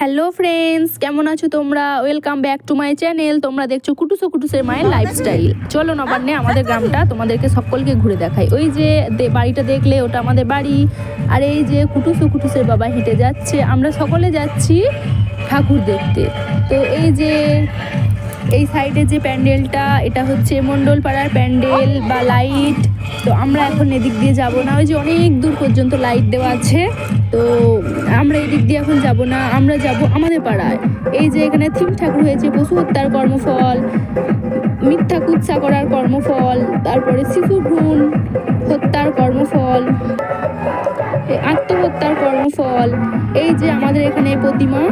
Hello friends কেমন আছো তোমরা? Welcome back to my channel তোমরা দেখছ কুটুসো কুটুসের মায়ের লাইফস্টাইল চলো নবান্নে আমাদের গ্রামটা তোমাদেরকে সকলকে ঘুরে দেখাই। ওই যে বাড়িটা দেখলে, ওটা আমাদের বাড়ি। আর এই যে কুটুসো কুটুসের বাবা হেঁটে যাচ্ছে। আমরা সকলে যাচ্ছি ঠাকুর দেখতে। তো এই যে এই সাইডে যে প্যান্ডেলটা, এটা হচ্ছে মণ্ডল পাড়ার প্যান্ডেল বা লাইট। তো আমরা এখন এদিক দিয়ে যাব না। ওই যে অনেক দূর পর্যন্ত লাইট দেওয়া আছে। তো আমরা এদিক দিয়ে এখন যাব না। আমরা যাব আমাদের পাড়ায়। এই যে এখানে থিম ঠাকুর হয়েছে পশু হত্যার কর্মফল, মিথ্যা কুৎসা করার কর্মফল, তারপরে শিশু ভ্রূণ হত্যার কর্মফল। আত্মহত্যার কর্মফল, এই যে আমাদের এখানে প্রতিমা,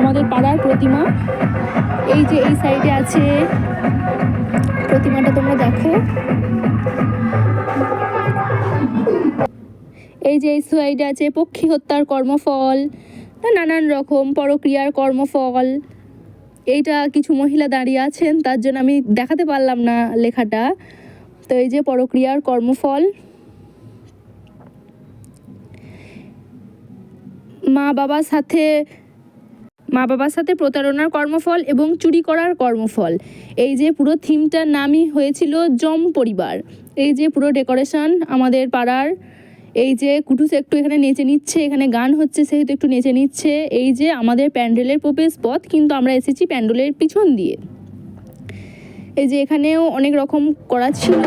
আমাদের পাড়ার প্রতিমা, এই যে এই সাইডে আছে প্রতিমাটা তোমরা দেখো। এই যে এই সাইডে আছে পক্ষী হত্যার কর্মফল নানান রকম পরক্রিয়ার কর্মফল। এইটা কিছু মহিলা দাঁড়িয়ে আছেন, তার জন্য আমি দেখাতে পারলাম না লেখাটা। তো এই যে পরক্রিয়ার কর্মফল বাবার সাথে মা বাবার সাথে প্রতারণার কর্মফল এবং চুরি করার কর্মফল। এই যে পুরো থিমটার নামই হয়েছিল জম পরিবার। এই যে পুরো ডেকোরেশন আমাদের পাড়ার, এই যে কুটুস একটু এখানে নেচে নিচ্ছে, এখানে গান হচ্ছে সেহেতু একটু নেচে নিচ্ছে, এই যে আমাদের প্যান্ডেলের প্রবেশ পথ, কিন্তু আমরা এসেছি প্যান্ডেলের পিছন দিয়ে। এই যে এখানেও অনেক রকম করা ছিল,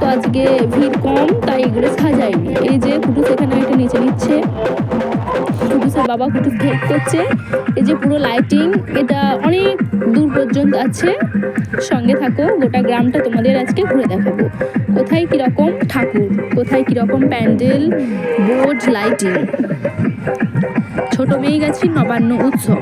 তো আজকে ভিড় কম, তাই এগুলো সাজায়নি এই যে কুটুস এখানে একটা নেচে নিচ্ছে। কুটুসের বাবা কুটুস হেল্প করছে। এই যে পুরো লাইটিং এটা অনেক দূর পর্যন্ত আছে। সঙ্গে থাকো, গোটা গ্রামটা তোমাদের আজকে ঘুরে দেখাবো। কোথায় কীরকম ঠাকুর, কোথায় কীরকম প্যান্ডেল বোর্ড লাইটিং ছোট মেয়ে গেছি নবান্ন উৎসব।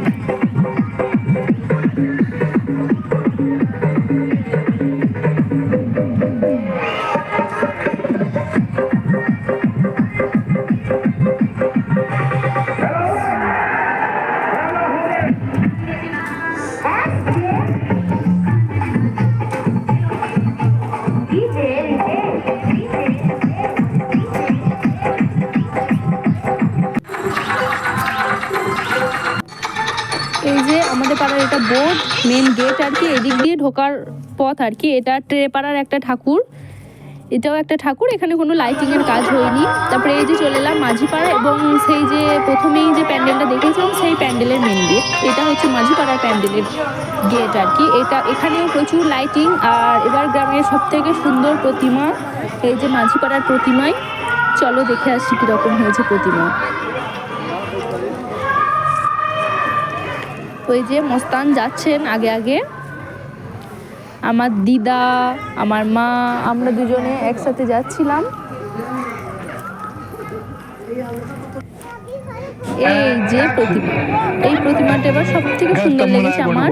এই যে আমাদের পাড়ার এটা বোর্ড মেন গেট আর কি, এদিক দিয়ে ঢোকার পথ আর কি। এটা ট্রে পাড়ার একটা ঠাকুর, এটাও একটা ঠাকুর, এখানে কোনো লাইটিং এর কাজ হয়নি। তারপরে এই যে চলে এলাম মাঝিপাড়া এবং সেই যে প্রথমেই যে প্যান্ডেলটা দেখেছিলাম, সেই প্যান্ডেলের মেন গেট এটা হচ্ছে মাঝিপাড়ার প্যান্ডেলের গেট আর কি। এটা, এখানেও প্রচুর লাইটিং আর এবার গ্রামের সব থেকে সুন্দর প্রতিমা, এই যে মাঝিপাড়ার প্রতিমায় চলো দেখে আসি কীরকম হয়েছে প্রতিমা। ওই যে মস্তান যাচ্ছেন আগে আগে। আমার দিদা আমার মা আমরা দুজনে একসাথে যাচ্ছিলাম। এই যে প্রতিমা। এই প্রতিমাটা এবার সব থেকে সুন্দর লেগেছে আমার।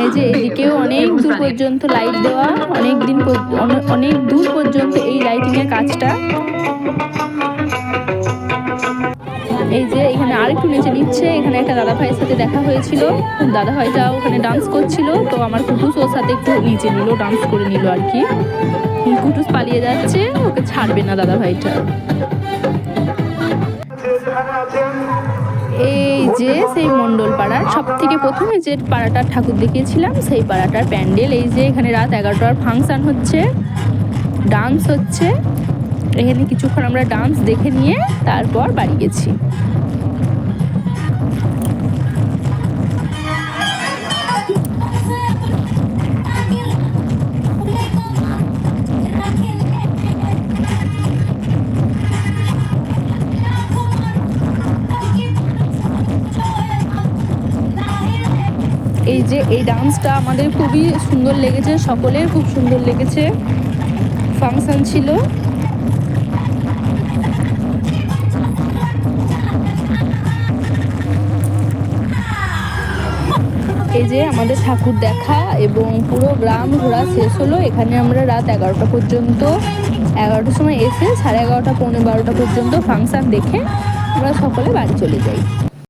এই যে এদিকেও অনেক দূর পর্যন্ত লাইট দেওয়া অনেক দিন অনেক দূর পর্যন্ত এই লাইটিং এর কাজটা। এই যে এখানে আরেকটু নিচে নিচ্ছে, এখানে একটা দাদা ভাইয়ের সাথে দেখা হয়েছিল। দাদা ভাইটা ওখানে ডান্স করছিল, তো আমার কুটুস ওর সাথে একটু নিচে নিল ডান্স করে নিল আর কি। কুটুস পালিয়ে যাচ্ছে, ওকে ছাড়বে না দাদা ভাইটা। এই যে সেই মণ্ডল পাড়ার সব থেকে প্রথমে যে পাড়াটার ঠাকুর দেখিয়েছিলাম, সেই পাড়াটার প্যান্ডেল। এই যে এখানে রাত এগারোটার ফাংশন হচ্ছে ডান্স হচ্ছে। এখানে কিছুক্ষণ আমরা ডান্স দেখে নিয়ে তারপর বাড়ি গেছি। এই যে, এই ডান্সটা আমাদের খুবই সুন্দর লেগেছে, সকলের খুব সুন্দর লেগেছে। ফাংশন ছিল। যে আমাদের ঠাকুর দেখা এবং পুরো গ্রাম ঘোরা শেষ হলো, এখানে আমরা রাত এগারোটা পর্যন্ত, এগারোটার সময় এসে সাড়ে এগারোটা, পৌনে বারোটা পর্যন্ত ফাংশান দেখে আমরা সকলে বাড়ি চলে যাই।